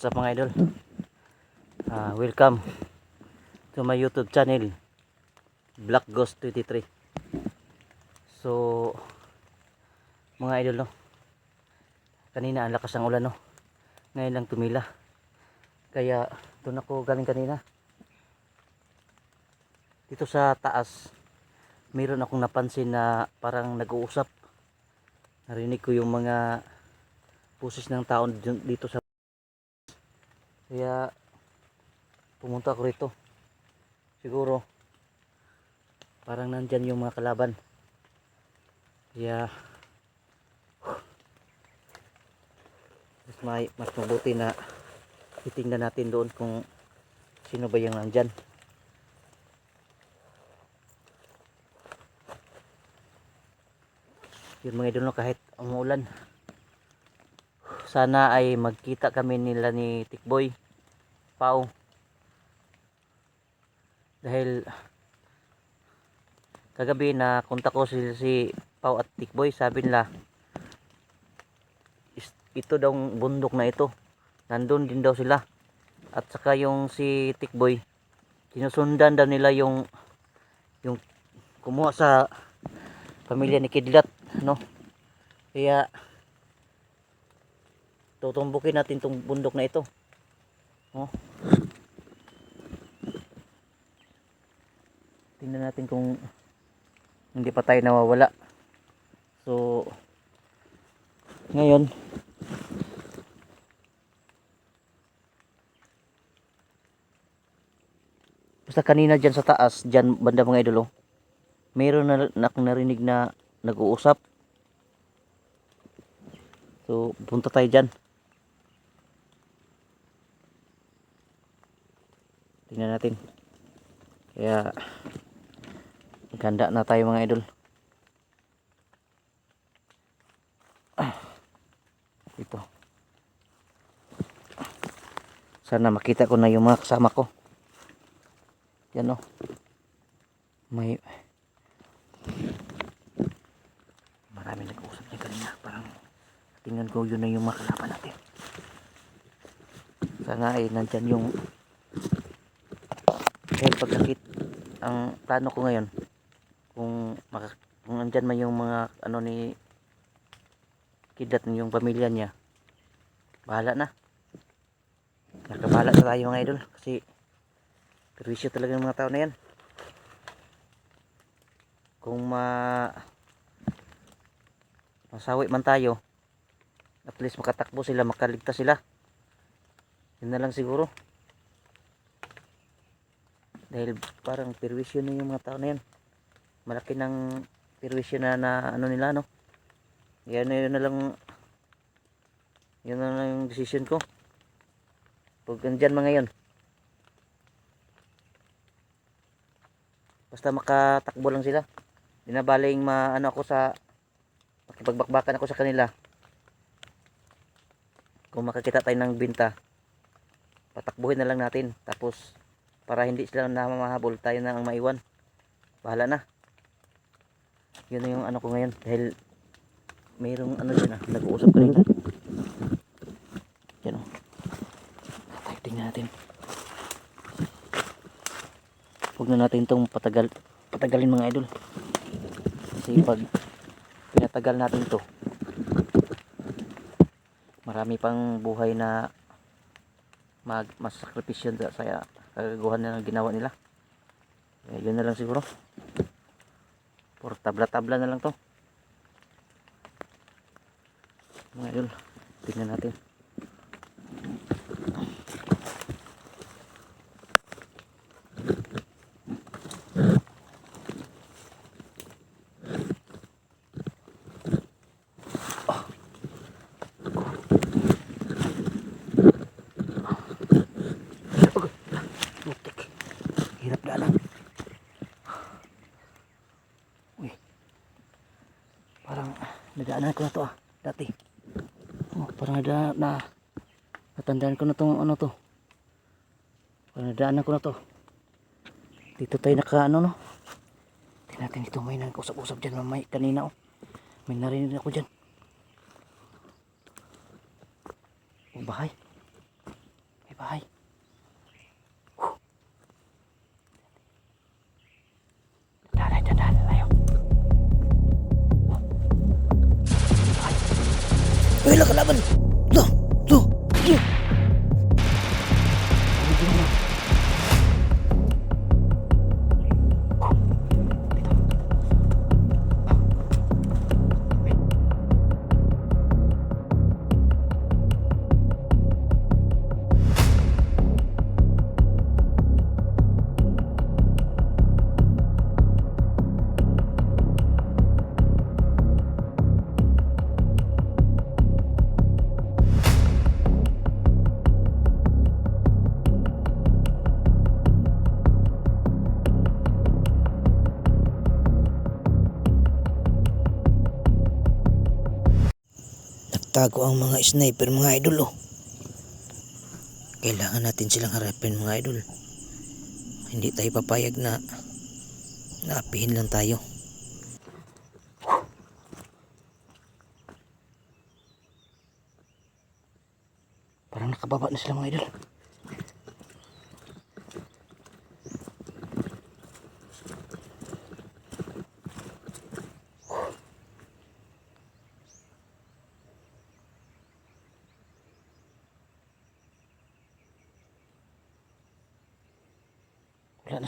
what's up mga idol? Ah, welcome to my YouTube channel Black Ghost 23. So mga idol no. Kanina ang lakas ng ulan no. Ngayon lang tumila. Kaya doon ako galing kanina. Dito sa taas meron akong napansin na parang nag-uusap. Narinig ko yung mga pusis ng tao dito sa kaya pumunta ako rito. Siguro parang nandyan yung mga kalaban. Kaya mas, may, mas mabuti na titingnan natin doon kung sino ba yung nandyan. Yun mga idol kahit umuulan sana ay magkita kami nila ni Tikboy Pau. Dahil kagabi na kontak ko si, si Pau at Tikboy sabi nila ito daw bundok na ito. Nandun din daw sila. At saka yung si Tikboy sinusundan daw nila yung yung kumuha sa pamilya ni Kidlat no? Kaya tutumbukin natin tong bundok na ito oh. tingnan natin kung hindi pa tayo nawawala. So ngayon basta kanina dyan sa taas dyan banda mga idolo mayroon na, na narinig na nag-uusap. So punta tayo dyan Tingnan natin. Kaya ganda na tayo mga idol. Ah, Ito. Sana makita ko na yung mga kasama ko. Yan o. May marami nag-uusap niya kanina. Parang tingnan ko yun na yung mga kalaban natin. Sana ay nandyan yung dahil pagkakit ang plano ko ngayon. Kung maka, kung andyan man yung mga ano ni kidat yung pamilya niya bahala na. Nakabahala na tayo mga idol kasi perwisyo talaga ng mga tao na yan. Kung ma masawi man tayo at least makatakbo sila makaligtas sila. Yun na lang siguro dahil parang perwisyo na yung mga tao na yan malaki ng perwisyo na, na ano nila no? Yan yun na lang yun na lang yung decision ko. Pag andyan mga yon basta makatakbo lang sila. Dinabaling maano ako sa makipagbakbakan ako sa kanila. Kung makakita tayo ng binta patakbuhin na lang natin. Tapos para hindi sila na mamahabol tayo na ang maiwan. Bahala na. Yun na yung ano ko ngayon. Dahil mayroong ano dyan ah nag-uusap kanina yan o tayo tingnan natin. Huwag na natin itong patagal patagalin mga idol. Kasi pag pinatagal natin ito marami pang buhay na mag masakripisyon sa saya kagaguhan na ng ginawa nila. Eh, yun na lang siguro. Por tabla tabla na lang to. Mga tingnan natin Nagaanan ko na to ah. Dati. Oh. Parang na, na natandaan ko na tong ano to. Parang nadaanan ko na to. Dito tayo naka ano no. Tingnan natin dito may nag-usap-usap dyan may kanina oh. May narinig ako dyan. Nagtago ang mga sniper mga idol oh. Kailangan natin silang harapin mga idol. Hindi tayo papayag na naapihin lang tayo. Parang nakababa na sila mga idol.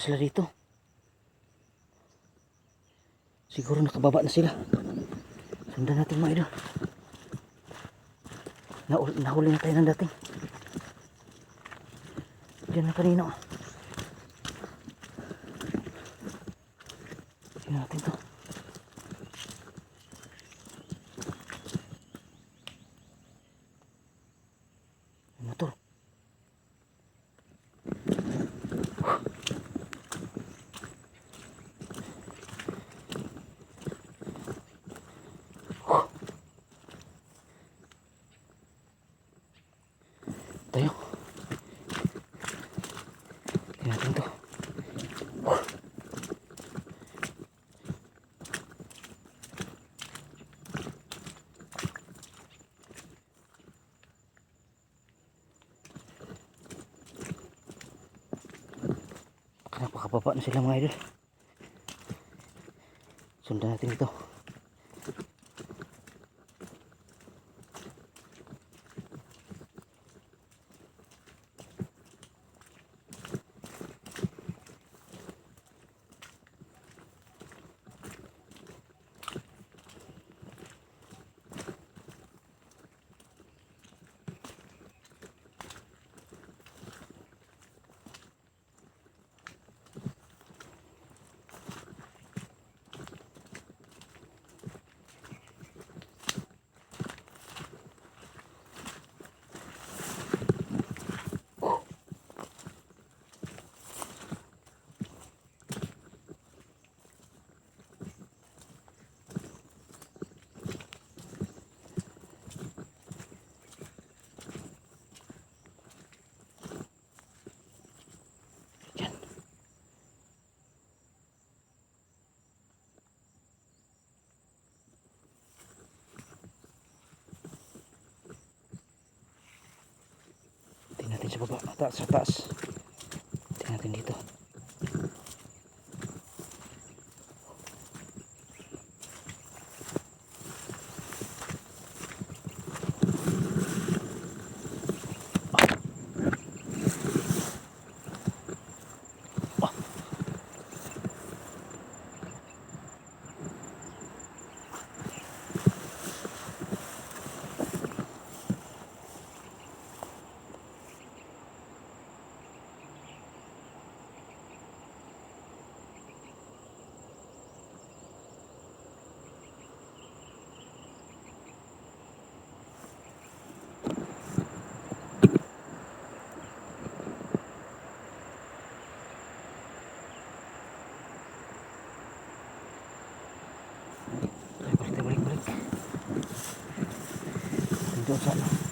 Sila dito. Siguro nakababa na sila. Sundan natin mga idol. Nahuli, nahuli na tayo ng dating. Diyan na kanina. Tingnan natin to. May motor. Tayo. Tingnan natin to. Napakababa na sila mga idol. Sundan natin ito. Yan. Tingnan natin sa baba, sa taas. Tingnan natin dito. cho nó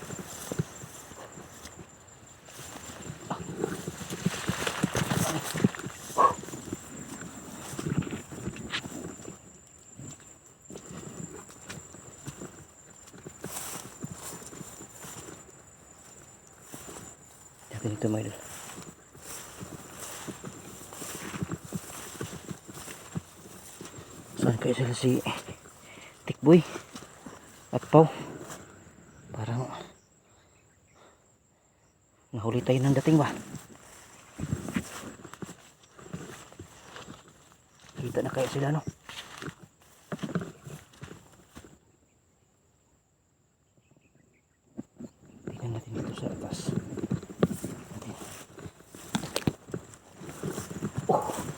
Dito may dito. Saan kayo sila si Tikboy at Pau? Nahuli tayo ng dating ba? Kita na kaya sila no? Tingnan natin dito sa atas. Natin. Oh!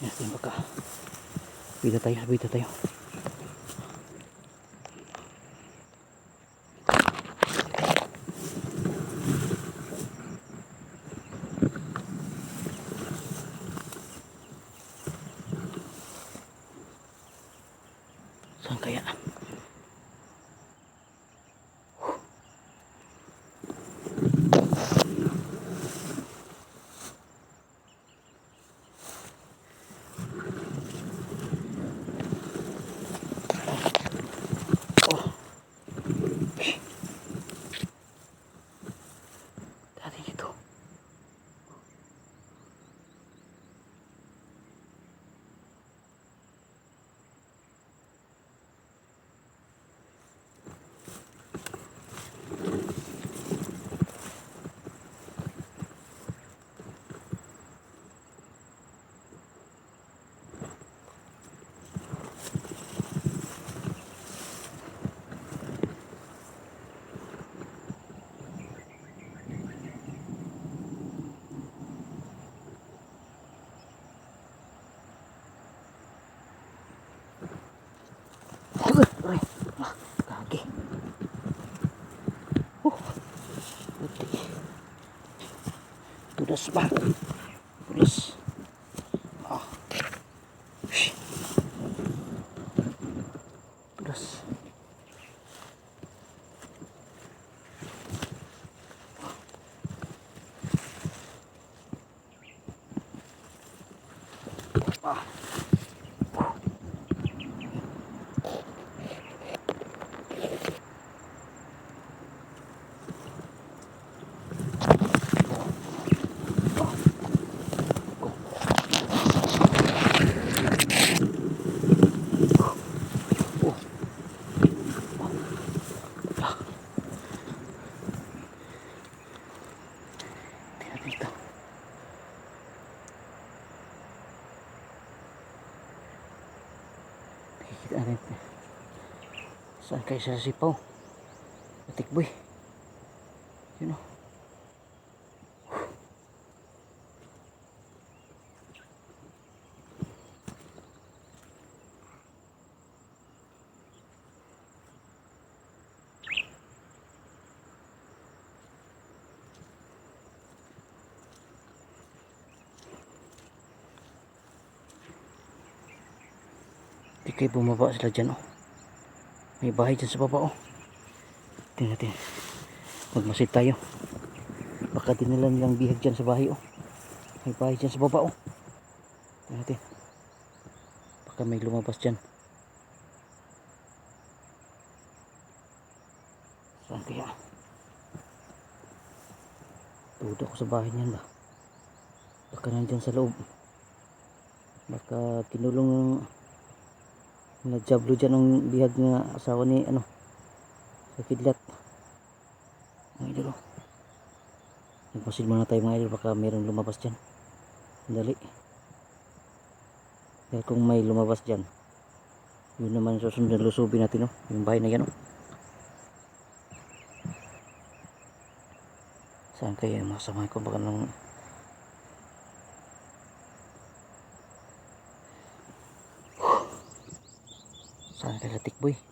Natin baka. Bida tayo, bida tayo. Saan kaya? Dati ito. Uy, uy. Ah, kaki. Uh, putih. Tudas ba? Tudas. Saan kayo sa sipaw? Patikboy. Yun o. Di kayo bumaba sila dyan oh. May bahay dyan sa baba oh. Tingnan natin. Magmasid tayo. Baka dinala nilang bihag dyan sa bahay oh. May bahay dyan sa baba oh. Tingnan natin. Baka may lumabas dyan. Saan kaya? Tudo ko sa bahay niyan ba? Baka nandyan sa loob. Baka kinulong ng Nagjablo dyan ang bihag nga asawa ni ano sa kidlat. Mga idol. oh. Nagpasil muna tayo mga idol baka mayroong lumabas dyan. Dali. Dahil kung may lumabas dyan, yun naman susunod na lusubin natin oh. Yung bahay na yan oh. Saan kaya yung mga samahan ko baka nang Parang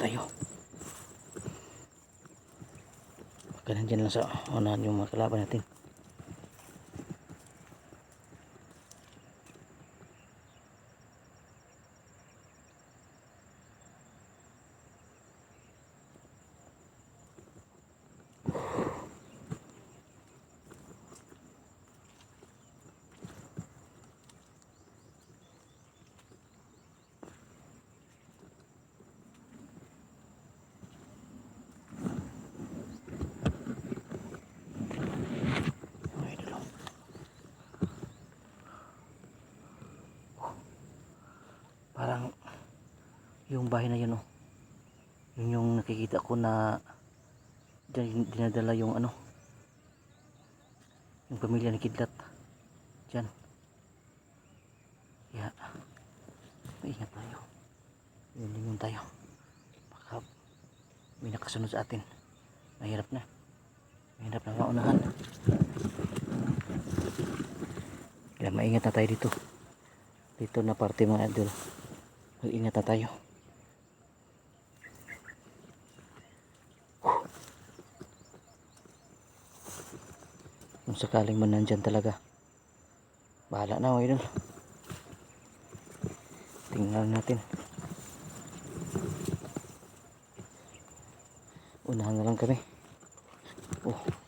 tayo. Baka nandyan lang sa unahan yung mga kalaban natin. Ay, dalaw. Parang yung bahay na yun oh. Yun yung nakikita ko na dyan dinadala yung ano yung pamilya ni Kidlat. Diyan. Kaya maingat tayo. Lingon tayo. Baka may nakasunod sa atin. Mahirap na. Mahirap na maunahan. Kaya maingat na tayo dito. Dito na parte mga idol. Mag-ingat na tayo. Kung sakaling man nandyan talaga. Bahala na mga idol. Tingnan natin. Unahan na lang kami. Oh.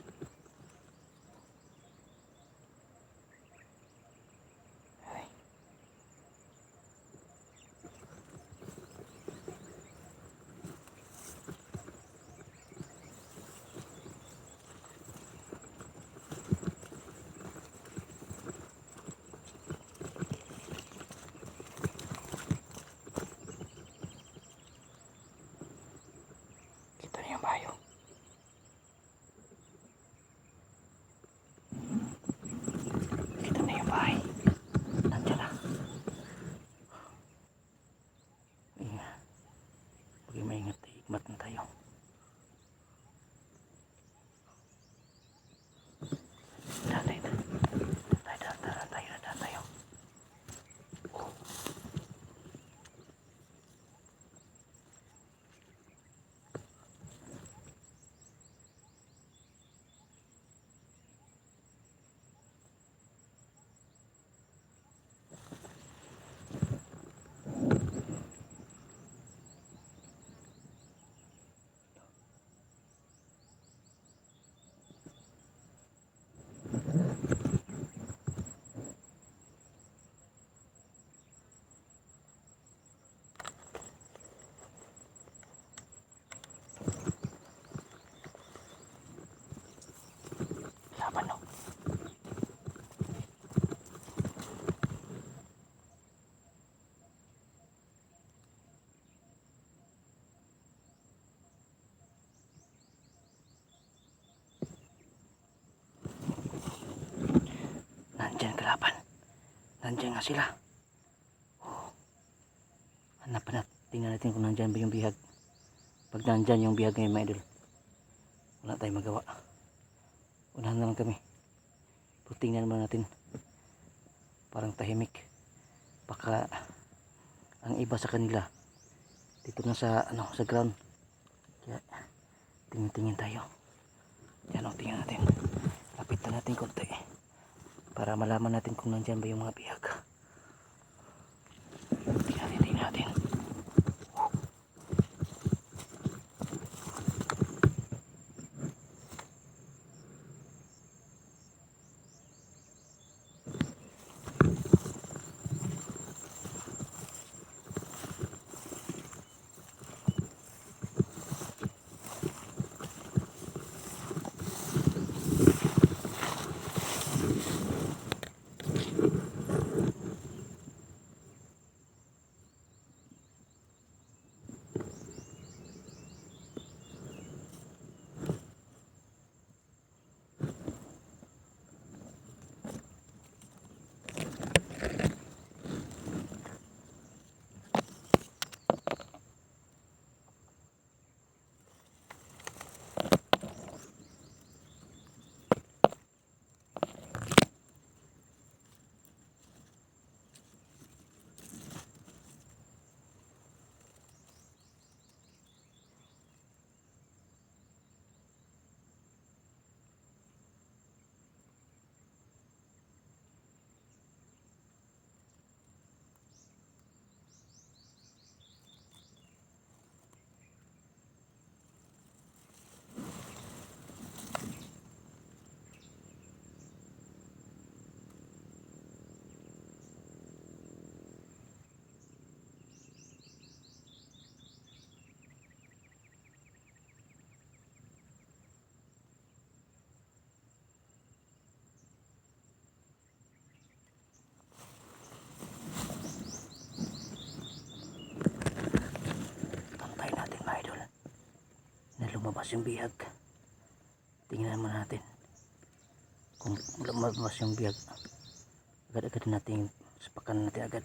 Nandyan nga sila. Oh. Hanap na. Tingnan natin kung nandyan ba yung bihag. Pag nandyan yung bihag ngayon mga idol. Wala tayong magawa. Unahan na lang kami. Pero tingnan muna natin. Parang tahimik. Baka ang iba sa kanila dito na sa ano sa ground. Kaya tingin-tingin tayo. Yan o, tingnan natin. Lapitan natin konti. Para malaman natin kung nandyan ba yung mga bihag. Lumabas yung bihag. Tingnan naman natin. Kung lumabas yung bihag, agad-agad natin, sapakan natin agad.